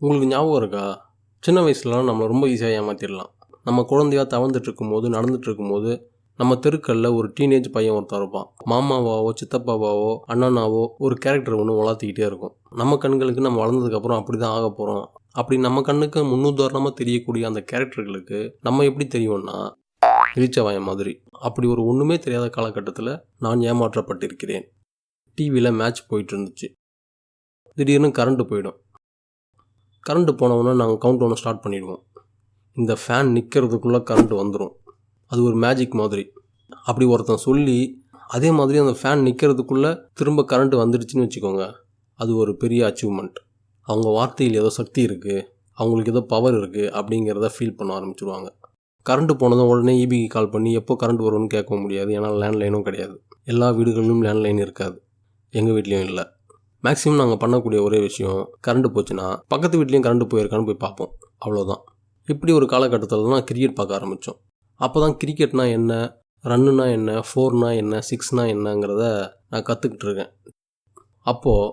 உங்களுக்கு ஞாபகம் இருக்கா? சின்ன வயசுலலாம் நம்மளை ரொம்ப ஈஸியாக ஏமாற்றிடலாம் நம்ம குழந்தையா தவழ்ந்துட்டு இருக்கும்போது நடந்துட்டு இருக்கும்போது நம்ம தெருக்களில் ஒரு டீனேஜ் பையன் ஒருத்தன் இருப்பான். மாமாவாவோ சித்தப்பாவாவோ அண்ணனாவோ ஒரு கேரக்டர் ஒன்று வளர்த்திக்கிட்டே இருக்கும். நம்ம கண்களுக்கு நம்ம வளர்ந்ததுக்கப்புறம் அப்படி தான் ஆக போகிறோம் அப்படி நம்ம கண்ணுக்கு முன்னுதாரணமாக தெரியக்கூடிய அந்த கேரக்டர்களுக்கு நம்ம எப்படி தெரியும்னா இளிச்சவாயம் மாதிரி. அப்படி ஒரு ஒன்றுமே தெரியாத காலகட்டத்தில் நான் ஏமாற்றப்பட்டிருக்கிறேன். டிவியில் மேட்ச் போயிட்டு இருந்துச்சு. திடீர்னு கரண்ட்டு போயிடும். கரண்ட்டு போனவுடனே நாங்கள் கவுண்ட் ஒன்று ஸ்டார்ட் பண்ணிடுவோம். இந்த ஃபேன் நிற்கிறதுக்குள்ளே கரண்ட் வந்துடும் அது ஒரு மேஜிக் மாதிரி. அப்படி ஒருத்தன் சொல்லி அதே மாதிரி அந்த ஃபேன் நிற்கிறதுக்குள்ளே திரும்ப கரண்ட் வந்துடுச்சுன்னு வச்சுக்கோங்க. அது ஒரு பெரிய அச்சீவ்மெண்ட் அவங்க வார்த்தையில் ஏதோ சக்தி இருக்குது அவங்களுக்கு ஏதோ பவர் இருக்குது அப்படிங்கிறத ஃபீல் பண்ண ஆரம்பிச்சிருவாங்க. கரண்ட் போனதும் உடனே இபிக்கு கால் பண்ணி எப்போ கரண்ட் வரும்னு கேட்க முடியாது. ஏன்னா லேண்ட்லைனும் கிடையாது. எல்லா வீடுகளிலும் லேண்ட்லைன் இருக்காது. எங்கள் வீட்லேயும் இல்லை. மேக்ஸிமம் நாங்கள் பண்ணக்கூடிய ஒரே விஷயம் கரண்ட் போச்சுன்னா பக்கத்து வீட்லேயும் கரண்ட் போயிருக்கான்னு போய் பார்ப்போம். அவ்வளோதான் இப்படி ஒரு காலகட்டத்தில் தான் கிரிக்கெட் பார்க்க ஆரம்பித்தோம் அப்போ தான் கிரிக்கெட்னா என்ன ரன்னுனா என்ன ஃபோர்னா என்ன சிக்ஸ்னா என்னங்கிறத நான் கற்றுக்கிட்டு இருக்கேன். அப்போது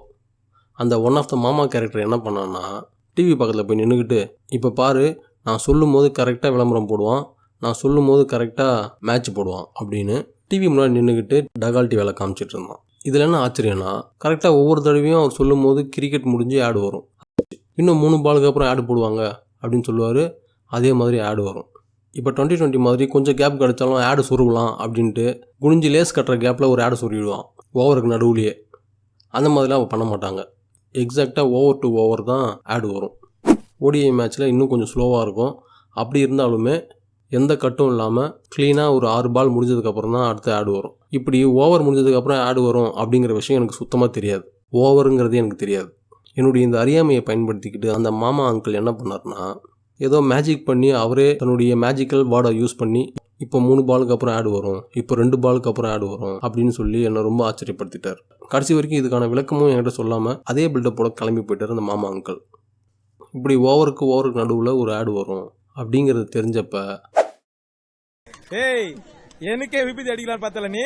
அந்த ஒன் ஆஃப் த மாமா கேரக்டர் என்ன பண்ணான்னா டிவி பக்கத்தில் போய் நின்றுக்கிட்டு இப்போ பாரு நான் சொல்லும் போது கரெக்டாக விளம்பரம் போடுவான் நான் சொல்லும் போது கரெக்டாக மேட்ச் போடுவான் அப்படின்னு டிவி முன்னாடி நின்றுக்கிட்டு டகால்ட்டி வேலை காமிச்சிட்டு இருந்தான். இதில் என்ன ஆச்சரியம்னா கரெக்டாக ஒவ்வொரு தடவையும் அவர் சொல்லும் போது கிரிக்கெட் முடிஞ்சு ஆடு வரும். இன்னும் மூணு பாலுக்கு அப்புறம் ஆடு போடுவாங்க அப்படின்னு சொல்லுவார். அதே மாதிரி ஆடு வரும். இப்போ டுவெண்ட்டி டுவெண்ட்டி மாதிரி கொஞ்சம் கேப் கிடச்சாலும் ஆடு சொருகலாம் அப்படின்ட்டு குனிஞ்சு லேஸ் கட்டுற கேப்பில் ஒரு ஆடு சொருகிடுவான். ஓவருக்கு நடுவுலையே. அந்த மாதிரிலாம் அவள் பண்ண மாட்டாங்க. எக்ஸாக்டாக ஓவர் டு ஓவர் தான் ஆடு வரும். ஓடிஐ மேட்ச்சில் இன்னும் கொஞ்சம் ஸ்லோவாக இருக்கும். அப்படி இருந்தாலுமே எந்த கட்டும் இல்லாமல் க்ளீனாக ஒரு ஆறு பால் முடிஞ்சதுக்கப்புறம் தான் அடுத்த ஆடு வரும். இப்படி ஓவர் முடிஞ்சதுக்கப்புறம் ஆடு வரும் அப்படிங்கிற விஷயம் எனக்கு சுத்தமாக தெரியாது. ஓவருங்கிறது எனக்கு தெரியாது. என்னுடைய இந்த அறியாமையை பயன்படுத்திக்கிட்டு அந்த மாமா அங்கிள் என்ன பண்ணார்னா ஏதோ மேஜிக் பண்ணி அவரே தன்னுடைய மேஜிக்கல் வேர்டை யூஸ் பண்ணி இப்போ மூணு பாலுக்கு அப்புறம் ஆடு வரும் இப்போ ரெண்டு பாலுக்கு அப்புறம் ஆடு வரும் அப்படின்னு சொல்லி என்னை ரொம்ப ஆச்சரியப்படுத்திட்டார். கடைசி வரைக்கும் இதுக்கான விளக்கமும் என்கிட்ட சொல்லாமல் அதே பில்டப்போட கிளம்பி போயிட்டார் அந்த மாமா அங்கிள் இப்படி ஓவருக்கு ஓவருக்கு நடுவில் ஒரு ஆடு வரும். அப்படிங்கிறது தெரிஞ்சப்ப ஏய் எனக்கே விபத்து அடிக்கலாம் பார்த்தல நீ?